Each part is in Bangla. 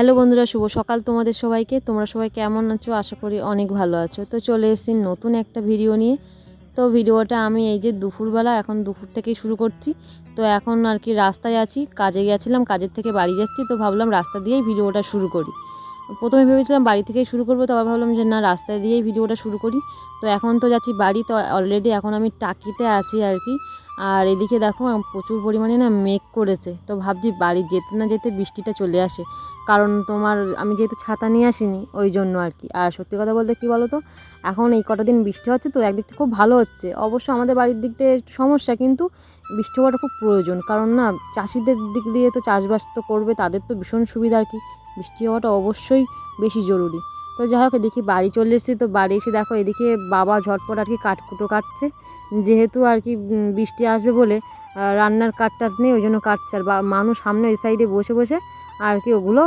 হ্যালো বন্ধুরা, শুভ সকাল তোমাদের সবাইকে। তোমরা সবাই কেমন আছো? আশা করি অনেক ভালো আছো। তো চলে এসেছি নতুন একটা ভিডিও নিয়ে। তো ভিডিওটা আমি এই যে দুপুরবেলা, এখন দুপুর থেকেই শুরু করছি। তো এখন আর কি রাস্তায় আছি, কাজে গেছিলাম কাজের থেকে বাড়ি যাচ্ছি। তো ভাবলাম রাস্তা দিয়েই ভিডিওটা শুরু করি। প্রথমে ভেবেছিলাম বাড়ি থেকেই শুরু করব তো আবার ভাবলাম যে না, রাস্তায় দিয়েই ভিডিওটা শুরু করি। তো এখন তো যাচ্ছি বাড়ি, তো অলরেডি এখন আমি টাকিতে আছি আর কি। আর এদিকে দেখো প্রচুর পরিমাণে না মেঘ করেছে। তো ভাবছি বাড়ি যেতে না যেতে বৃষ্টিটা চলে আসে। কারণ তোমার আমি যেহেতু ছাতা নিয়ে আসিনি, ওই জন্য আর কি। আর সত্যি কথা বলতে কি বলো তো এখন এই কটা দিন বৃষ্টি হচ্ছে তো একদিক থেকে খুব ভালো হচ্ছে। অবশ্য আমাদের বাড়ির দিক থেকে সমস্যা, কিন্তু বৃষ্টি হওয়াটা খুব প্রয়োজন। কারণ না, চাষিদের দিক দিয়ে তো চাষবাস তো করবে, তাদের তো ভীষণ সুবিধা আর কি। বৃষ্টি হওয়াটা অবশ্যই বেশি জরুরি। তো যাই হোক দেখি বাড়ি চলে এসেছি, তো বাড়ি এসে দেখো, এদিকে বাবা ঝটপট আর কি কাঠকুটো কাটছে। যেহেতু আর কি বৃষ্টি আসবে বলে রান্নার টাট নেই, ওই জন্য কাটছে আর বা মানুষ সামনে ওই সাইডে বসে বসে আর কি ওগুলো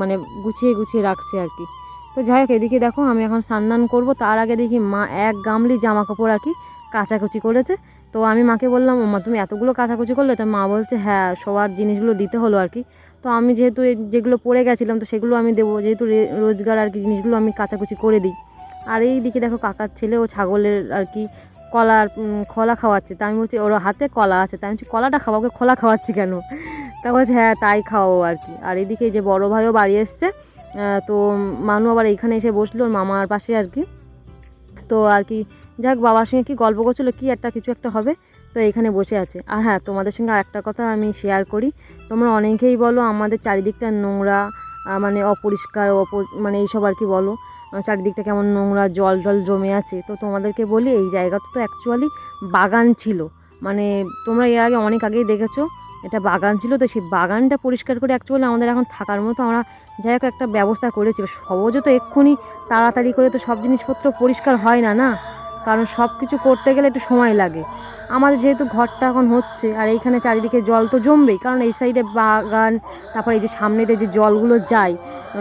মানে গুছিয়ে গুছিয়ে রাখছে আর কি। তো যাই হোক, এদিকে দেখো আমি এখন স্নান করব, তার আগে দেখি মা এক গামলি জামা কাপড় আর কি কাচাকুচি করেছে। তো আমি মাকে বললাম "ও মা তুমি এতগুলো কাচাকুচি করলে? তো মা বলছে হ্যাঁ সবার জিনিসগুলো দিতে হলো আর কি। তো আমি যেহেতু যেগুলো পড়ে গেছিলাম, তো সেগুলো আমি দেবো, যেহেতু রোজগার আর কি জিনিসগুলো আমি কাচাকুচি করে দিই। আর এই দিকে দেখো কাকার ছেলে ও ছাগলের আর কি কলার খোলা খাওয়াচ্ছে। তা আমি বলছি, ওর হাতে কলা আছে। তাই আমি বলছি, কলাটা খাওয়া ওকে খোলা খাওয়াচ্ছি কেন? তা বলছে হ্যাঁ তাই খাওয়াও আর কি। আর এদিকে যে বড় ভাইও বাড়ি এসছে তো মানু আবার এইখানে এসে বসল, ওর মামার পাশে আর কি। তো আর কি, যাক, বাবার সঙ্গে কি গল্প করছিল, কি একটা কিছু একটা হবে, তো এখানে বসে আছে। আর হ্যাঁ তোমাদের সঙ্গে আর একটা কথা আমি শেয়ার করি। তোমরা অনেকেই বলো, আমাদের চারিদিকটা নোংরা মানে অপরিষ্কার অপ মানে এইসব আর কি বলো। চারিদিকটা কেমন নোংরা, জল জল জমে আছে। তো তোমাদেরকে বলি, এই জায়গাটা তো অ্যাকচুয়ালি বাগান ছিল। মানে তোমরা এর আগে অনেক আগেই দেখেছ, এটা বাগান ছিল। তো সেই বাগানটা পরিষ্কার করে অ্যাকচুয়ালি আমাদের এখন থাকার মতো আমরা যাই হোক একটা ব্যবস্থা করেছি। সহজে তো এক্ষুনি তাড়াতাড়ি করে তো সব জিনিসপত্র পরিষ্কার হয় না না? কারণ সব কিছু করতে গেলে একটু সময় লাগে। আমাদের যেহেতু ঘরটা এখন হচ্ছে, আর এইখানে চারিদিকে জল তো জমবেই, কারণ এই সাইডে বাগান, তারপরে এই যে সামনেতে যে জলগুলো যায়,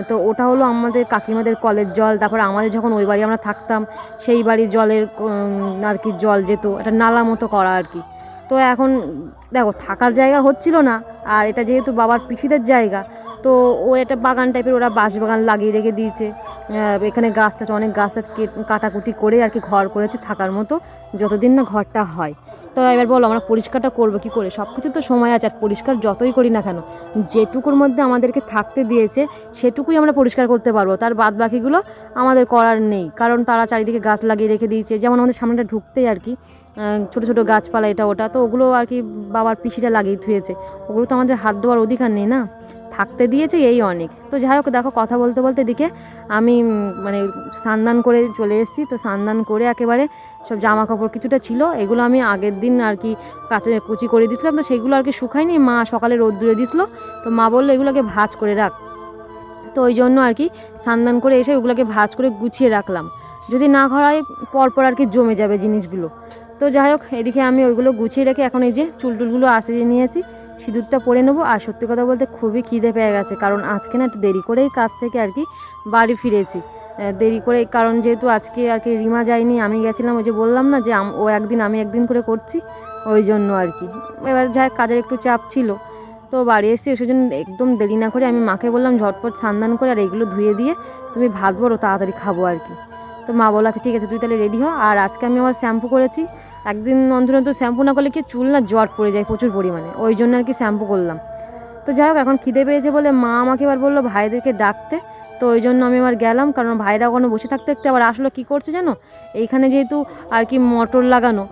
তো ওটা হলো আমাদের কাকিমাদের কলের জল, তারপরে আমাদের যখন ওই বাড়ি আমরা থাকতাম, সেই বাড়ির জলের আর কি জল যেত, একটা নালা মতো করা আর কি। তো এখন, দেখো, থাকার জায়গা হচ্ছিল না, আর এটা যেহেতু বাবার পিসিদের জায়গা তো ও একটা বাগান টাইপের ওরা বাঁশ বাগান লাগিয়ে রেখে দিয়েছে। এখানে গাছ টাছ, অনেক গাছ টাছ কেট- কাটাকুটি করে আর কি ঘর করেছে থাকার মতো, যতদিন না ঘরটা হয়। তো এবার বলো, আমরা পরিষ্কারটা করব কি করে? সব কিছু তো সময় আছে, আর পরিষ্কার যতই করি না কেন, যেটুকুর মধ্যে আমাদেরকে থাকতে দিয়েছে, সেটুকুই আমরা পরিষ্কার করতে পারব। তার বাদ বাকিগুলো আমাদের করার নেই, কারণ তারা চারিদিকে গাছ লাগিয়ে রেখে দিয়েছে। যেমন আমাদের সামনেটা ঢুকতেই আর কি ছোট ছোট গাছপালা এটা ওটা, তো ওগুলো আর কি বাবার পিসিটা লাগিয়ে ধুয়েছে ওগুলো তো আমাদের হাত দেওয়ার অধিকার নেই না? থাকতে দিয়েছে এই অনেক। তো যাই হোক, দেখো কথা বলতে বলতে এদিকে আমি মানে স্নান করে চলে এসেছি। তো স্নান করে একেবারে সব জামা কাপড় কিছুটা ছিল, এগুলো আমি আগের দিন আর কি কাছে কুচি করে দিয়েছিলাম। তো সেগুলো আর কি শুকায়নি, মা সকালে রোদ্দুরে দিছিল তো মা বলল, এগুলোকে ভাজ করে রাখ। তো ওই জন্য আর কি স্নান করে এসে ওগুলোকে ভাজ করে গুছিয়ে রাখলাম। যদি না ঘরায়, পরপর আর কি জমে যাবে জিনিসগুলো। তো যাই হোক, এদিকে আমি ওইগুলো গুছিয়ে রেখে এখন এই যে চুল টুলগুলো আসিয়ে নিয়েছি। সিঁদুরটা পরে নেব। আর সত্যি কথা বলতে খুবই খিদে পেয়ে গেছে, কারণ আজকে না একটু দেরি করেই কাজ থেকে আর কি বাড়ি ফিরেছি। দেরি করে কারণ যেহেতু আজকে আর কি রিমা যায়নি, আমি গেছিলাম ওই যে বললাম না যে ও একদিন, আমি একদিন করে করছি, ওই জন্য আর কি। এবার যাই, কাজের একটু চাপ ছিল। তো বাড়ি এসেছি সেই জন্য একদম দেরি না করে আমি মাকে বললাম, ঝটপট স্নান করে আর এগুলো ধুয়ে দিয়ে তুমি ভাত বলো তাড়াতাড়ি খাব আর কি। তো মা বলো আচ্ছা ঠিক আছে, তুই তাহলে রেডি হ। আর আজকে আমি আবার শ্যাম্পু করেছি একদিন অন্তর অন্তর শ্যাম্পু না করলে কি চুল না জট পড়ে যায় প্রচুর পরিমাণে, ওই জন্য আর কি শ্যাম্পু করলাম। তো যাই হোক, এখন খিদে পেয়েছে বলে মা আমাকে এবার বলল ভাইদেরকে ডাকতে, তো ওই জন্য আমি এবার গেলাম, কারণ ভাইরা ওখানে বসে থাকতে থাকতে আবার আসলো কী করছে জানো? এইখানে যেহেতু আর কি মোটর লাগানো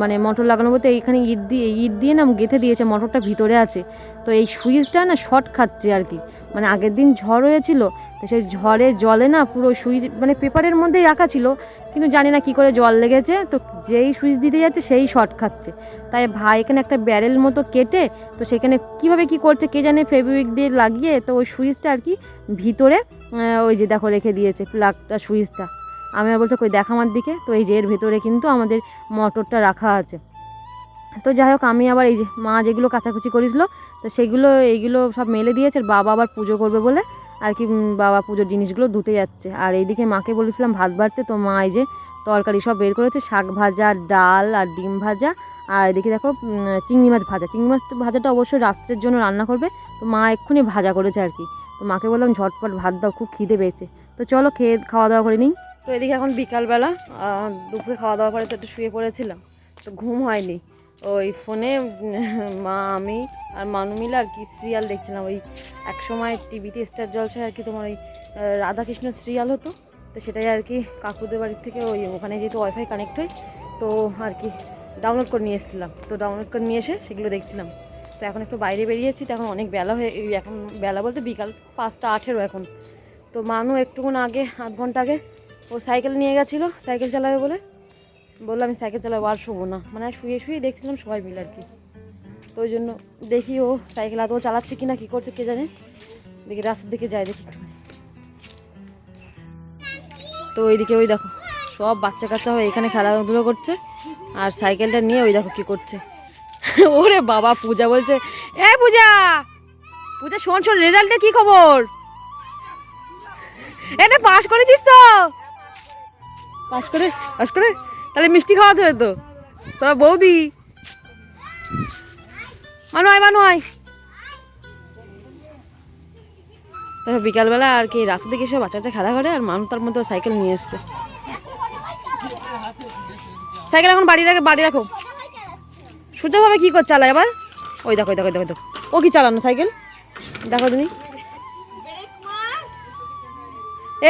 মানে মোটর লাগানো বলতে এইখানে ইট দিয়ে ইট দিয়ে না গেঁথে দিয়েছে, মোটরটা ভিতরে আছে। তো এই সুইচটা না শর্ট খাচ্ছে আর কি মানে আগের দিন ঝড় হয়েছিল, তো সেই ঝড়ে জলে না পুরো সুইচ মানে পেপারের মধ্যেই রাখা ছিল কিন্তু জানি না কি করে জল লেগেছে, তো যেই সুইচ দিতে যাচ্ছে সেই শর্ট খাচ্ছে। তাই ভাই এখানে একটা ব্যারেল মতো কেটে, তো সেখানে কীভাবে কি করছে কে জানে ফেব্রিক দিয়ে লাগিয়ে, তো ওই সুইচটা আর কি ভিতরে ওই যে দেখো রেখে দিয়েছে প্লাগটা সুইচটা। আমি আর বলছে কই দেখা আমার দিকে, তো এই যে এর ভেতরে কিন্তু আমাদের মোটরটা রাখা আছে। তো যাই হোক, আমি আবার এই যে মা যেগুলো কাচাকুচি করেছিল তো সেগুলো, এইগুলো সব মেলে দিয়েছে বাবা আবার পুজো করবে বলে আর কি বাবা পুজোর জিনিসগুলো ধুতে যাচ্ছে। আর এইদিকে মাকে বলেছিলাম, ভাত বাড়তে তো মা এই যে তরকারি সব বের করেছে, শাক ভাজা, ডাল আর ডিম ভাজা। আর এদিকে দেখো চিংড়ি মাছ ভাজা। চিংড়ি মাছ ভাজাটা অবশ্যই রাত্রের জন্য রান্না করবে। তো মা এক্ষুনি ভাজা করেছে আর কি। তো মাকে বললাম, ঝটপট ভাত দাও, খুব খিদে পেয়েছে। তো চলো খেয়ে, খাওয়া দাওয়া করে নিই। তো এদিকে এখন বিকালবেলা দুপুরে খাওয়া দাওয়া করে তো একটু শুয়ে পড়েছিলাম। তো ঘুম হয়নি। ওই ফোনে, মা, আমি আর মানু মিলে আর কি সিরিয়াল দেখছিলাম। ওই এক সময় টিভিতে স্টার জলসায় আর কি তোমার ওই রাধাকৃষ্ণ সিরিয়াল হতো। তো সেটাই আর কি কাকুদের বাড়ির থেকে ওই ওখানে যেহেতু ওয়াইফাই কানেক্ট হয়, তো আর কি ডাউনলোড করে নিয়ে এসেছিলাম। তো ডাউনলোড করে নিয়ে এসে সেগুলো দেখছিলাম। তো এখন একটু বাইরে বেরিয়েছি, তো এখন অনেক বেলা হয়ে এখন বেলা বলতে বিকাল পাঁচটা আঠেরো এখন। তো মানু একটুক্ষণ আগে, আধ ঘণ্টা আগে ও সাইকেল নিয়ে গেছিল, সাইকেল চালাবে বলে। বলল আমি সাইকেল চালাবো, আর শোবো না। মানে শুয়ে শুয়ে দেখছিলাম সবাই মিলে আর কি। তো ওই জন্য দেখি ও সাইকেল আদৌ চালাচ্ছে কি না কী করছে কে জানে? দেখি রাস্তার দিকে যায় দেখি তো ওইদিকে ওই দেখো, সব বাচ্চা কাচ্চা হয়ে এখানে খেলাধুলো করছে, আর সাইকেলটা নিয়ে ওই দেখো কি করছে। ওরে বাবা, পূজা বলছে, এ পূজা পূজা শোন শোন রেজাল্টের কি খবর? এনে পাস করেছিস তো? পাস করে, পাশ করে। তাহলে মিষ্টি খাওয়াতে হবে তো? তোরা বৌদি? মানু আয় মানু আয় বিকালবেলা আর কি, রাস্তা থেকে এসে বাচ্চা বাচ্চা খেলা করে আর মানুষ তার মধ্যে সাইকেল নিয়ে এসছে। সাইকেল এখন বাড়ি রাখে বাড়ি রাখো। সূর্য ভাবে কি করছে চালায় আবার। ওই দেখো ওই দেখো দেখো দেখো। ও কি চালানো সাইকেল? দেখো তুমি।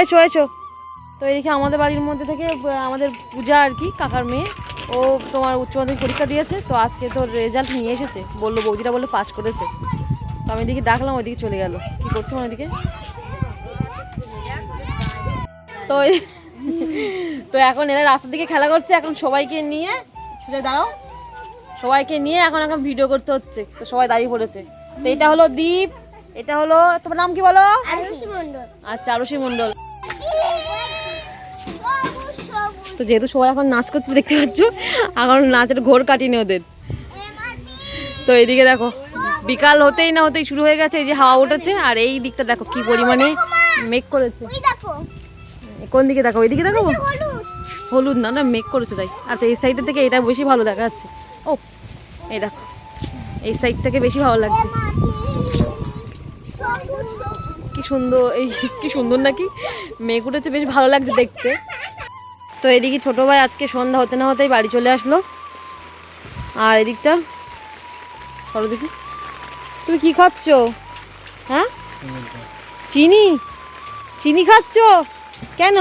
এসো এসো। তো এইদিকে আমাদের বাড়ির মধ্যে থেকে আমাদের পূজা আর কি কাকার মেয়ে ও তোমার উচ্চ মাধ্যমিক পরীক্ষা দিয়েছে তো আজকে তোর রেজাল্ট নিয়ে এসেছে বলল বৌদিরা বলল পাস করেছে। তো আমি এদিকে ডাকলাম ওইদিকে চলে গেল। কি করছে মানে ওইদিকে তো এই- তো এখন এরা রাস্তার দিকে খেলা করছে এখন সবাইকে নিয়ে ছুটে দাঁড়াও সবাইকে নিয়ে এখন এখন ভিডিও করতে হচ্ছে তো সবাই দাঁড়িয়ে পড়েছে। তো এটা হলো দীপ এটা হলো তোমার নাম কি বলো? আচ্ছা আরুষি মণ্ডল। তো যেহেতু সবাই এখন নাচ করছে দেখতে পাচ্ছ এখন নাচের ঘোর কাটিনি ওদের। তো এইদিকে দেখো বিকাল হতেই না হতেই শুরু হয়ে গেছে এই যে হাওয়া উঠেছে আর এই দিকটা দেখো কি পরিমাণে মেঘ করেছে। কোন দিকে দেখো ওইদিকে দেখো? হলুদ। না না মেঘ করেছে তাই। আচ্ছা এই সাইডের থেকে এটা বেশি ভালো দেখা যাচ্ছে ও এই দেখো এই সাইড থেকে বেশি ভালো লাগছে। কি সুন্দর এই কি সুন্দর নাকি? মেঘ উঠেছে বেশ ভালো লাগছে দেখতে। তো এদিকে ছোটো ভাই আজকে সন্ধ্যা হতে না হতেই বাড়ি চলে আসলো। আর এদিকটা সরো দেখি। তুমি কি খাচ্ছ? হ্যাঁ? চিনি? চিনি খাচ্ছ? কেন?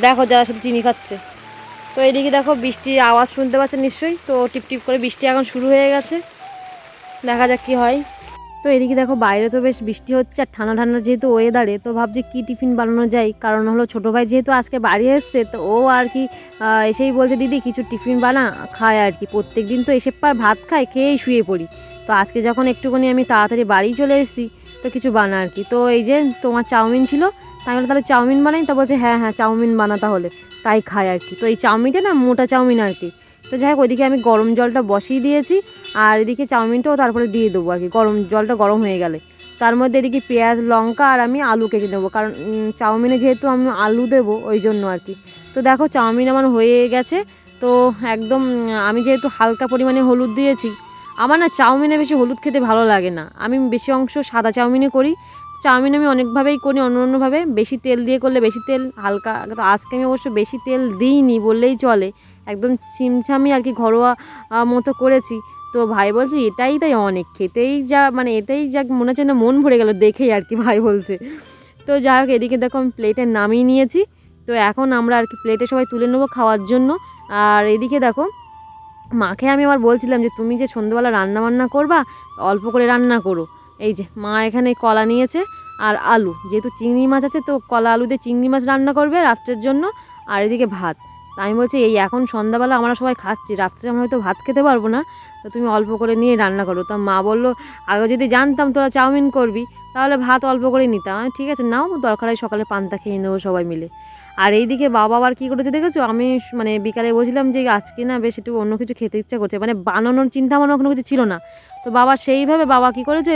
দেখো, যারা শুধু চিনি খাচ্ছে। তো এদিকে দেখো, বৃষ্টির আওয়াজ শুনতে পাচ্ছ নিশ্চয়ই। তো টিপ টিপ করে বৃষ্টি এখন শুরু হয়ে গেছে। দেখা যাক কি হয়। তো এদিকে দেখো বাইরে তো বেশ বৃষ্টি হচ্ছে আর ঠান্ডা ঠান্ডা যেহেতু ওয়েদারে, তো ভাবছি কি টিফিন বানানো যায়? কারণ হলো ছোটো ভাই যেহেতু আজকে বাড়ি এসছে, তো ও আর কি এসেই বলছে, দিদি, কিছু টিফিন বানা, খায় আর কি। প্রত্যেক দিন তো এসে পার ভাত খায়, খেয়েই শুয়ে পড়ি। তো আজকে যখন একটুখানি আমি তাড়াতাড়ি বাড়ি চলে এসেছি, তো কিছু বানা আর কি। তো এই যে তোমার চাউমিন ছিল, তাই বলে, তাহলে চাউমিন বানাই? তা বলছে হ্যাঁ হ্যাঁ চাউমিন বানা তাহলে। তাই খায় আর কি। তো এই চাউমিনটা না মোটা চাউমিন আর কি। তো যাই হোক, ওইদিকে আমি গরম জলটা বসিয়ে দিয়েছি, আর এদিকে চাউমিনটাও তারপরে দিয়ে দেবো আর কি। গরম জলটা গরম হয়ে গেলে। তার মধ্যে এদিকে পেঁয়াজ, লঙ্কা আর আমি আলু কেটে নেব, কারণ চাউমিনে যেহেতু আমি আলু দেবো ওই জন্য আর কি। তো দেখো, চাউমিন আমার হয়ে গেছে। তো একদম, আমি যেহেতু হালকা পরিমাণে হলুদ দিয়েছি, আমার না চাউমিনে বেশি হলুদ খেতে ভালো লাগে না। আমি বেশি অংশ সাদা চাউমিনে করি। চাউমিন আমি অনেকভাবেই করি, অন্য অন্যভাবে বেশি তেল দিয়ে করলে বেশি তেল, হালকা আজকে আমি অবশ্য বেশি তেল দিইনি বললেই চলে। একদম ছিমছামি আর কি ঘরোয়া মতো করেছি। তো ভাই বলছে, এটাই তাই অনেক। খেতেই যা মানে এটাই যা মনে হচ্ছে মন ভরে গেল দেখেই আর কি ভাই বলছে। তো যাই হোক, এদিকে দেখো আমি প্লেটে নামিয়ে নিয়েছি। তো এখন আমরা আর কি প্লেটে সবাই তুলে নেব খাওয়ার জন্য। আর এদিকে দেখো, মাকে আমি আবার বলছিলাম যে, তুমি যে সন্ধ্যেবেলা রান্না বান্না করবা, অল্প করে রান্না করো। এই যে, মা এখানে কলা নিয়েছে আর আলু। যেহেতু চিংড়ি মাছ আছে, তো কলা আলু দিয়ে চিংড়ি মাছ রান্না করবে রাত্রের জন্য। আর এদিকে ভাত। তা আমি বলছি, এই এখন সন্ধ্যাবেলা আমরা সবাই খাচ্ছি, রাত্রে আমরা হয়তো ভাত খেতে পারব না, তো তুমি অল্প করে নিয়ে রান্না করো। তো মা বলল, আগে যদি জানতাম তোরা চাউমিন করবি, তাহলে ভাত অল্প করে নিতাম। আমি ঠিক আছে, নাও দরকার হয় সকালে পান্তা খেয়ে নেব সবাই মিলে। আর এইদিকে বাবা আবার কী করেছে দেখেছ? আমি মানে বিকালে বলছিলাম যে, আজকে না বেশ একটু অন্য কিছু খেতে ইচ্ছা করছে। মানে বানানোর চিন্তা ভাবনা কোনো কিছু ছিল না। তো বাবা সেইভাবে বাবা কী করেছে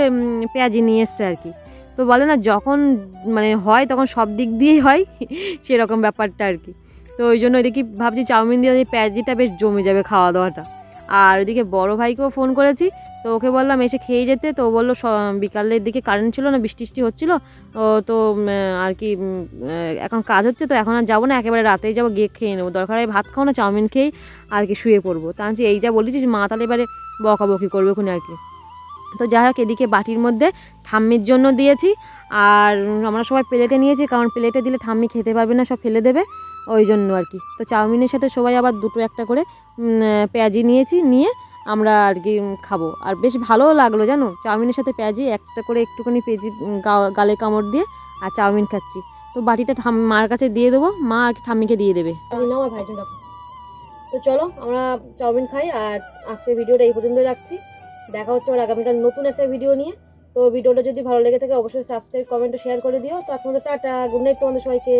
পেঁয়াজি নিয়ে এসছে আর কি। তো বলে না, যখন মানে হয় তখন সব দিক দিয়েই হয়, সেরকম ব্যাপারটা আর কি। তো ওই জন্য এদিকে ভাবছি চাউমিন দিয়ে পেঁয়াজিটা বেশ জমে যাবে খাওয়া দাওয়াটা আর ওইদিকে বড় ভাইকেও ফোন করেছি, তো ওকে বললাম এসে খেয়ে যেতে, তো বলল বিকালের দিকে কারেন্ট ছিল না বৃষ্টি টিষ্টি হচ্ছিল, তো আর কি এখন কাজ হচ্ছে, তো এখন আর যাব না, একেবারে রাতেই যাব, গিয়ে খেয়ে নেব। দরকার হয় ভাত খাও না, চাউমিন খেয়েই আর কি শুয়ে পড়ব। তা এই যা বলেছিস, মা তাহলে এবারে বকাবকি করবে ওখানে আর কি। তো যাই হোক, এদিকে বাটির মধ্যে ঠাম্মির জন্য দিয়েছি। আর আমরা সবাই প্লেটে নিয়েছি, কারণ প্লেটে দিলে ঠাম্মি খেতে পারবে না, সব ফেলে দেবে। ওই জন্য আর কি। তো চাউমিনের সাথে সবাই আবার দুটো একটা করে পেঁয়াজি নিয়েছি, নিয়ে আমরা আর কি খাব। আর বেশ ভালোও লাগল জানো, চাউমিনের সাথে পেঁয়াজি, একটা করে একটুখানি পেঁয়াজি গালে কামড় দিয়ে আর চাউমিন খাচ্ছি। তো বাটিটা ঠাম, মার কাছে দিয়ে দেবো, মা আর কি ঠাম্মিকে দিয়ে দেবে। তো চলো, আমরা চাউমিন খাই, আর আজকের ভিডিওটা এই পর্যন্ত রাখছি। দেখা হচ্ছে আবার আগামীকাল নতুন একটা ভিডিও নিয়ে। তো ভিডিওটা যদি ভালো লেগে থাকে অবশ্যই সাবস্ক্রাইব কমেন্ট শেয়ার করে দিও। তো আজকে মতো টাটা গুড নাইট তোমাদের সবাইকে।